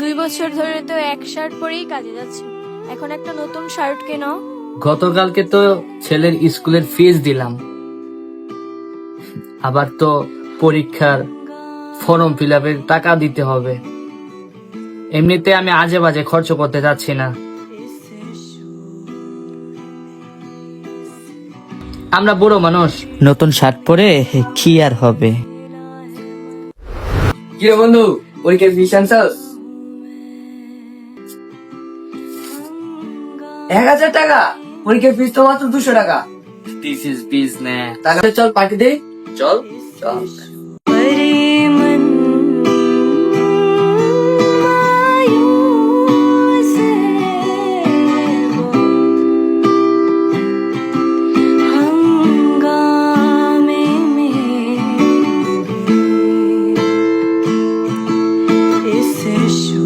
দুই বছর ধরে তো এক শার্ট পরেই কাজে যাচ্ছে। এখন একটা নতুন শার্ট কেনো গতকালকে তো ছেলের স্কুলের ফিস দিলাম। আবার তো পরীক্ষার ফর্ম ফিল টাকা দিতে হবে। এমনিতে আমি আজে বাজে খরচ করতে যাচ্ছি না। আমরা বুড়ো মানুষ। নতুন শার্ট পরে কি আর হবে? কি বন্ধু পরীক্ষার ফিস আনছাস? এক হাজার টাকা। পরীক্ষার ফিস তো মাত্র দুশো টাকা। দিস ইজ বিজনেস তাহলে চল পার্টি দেই। চল। চল। Thank you.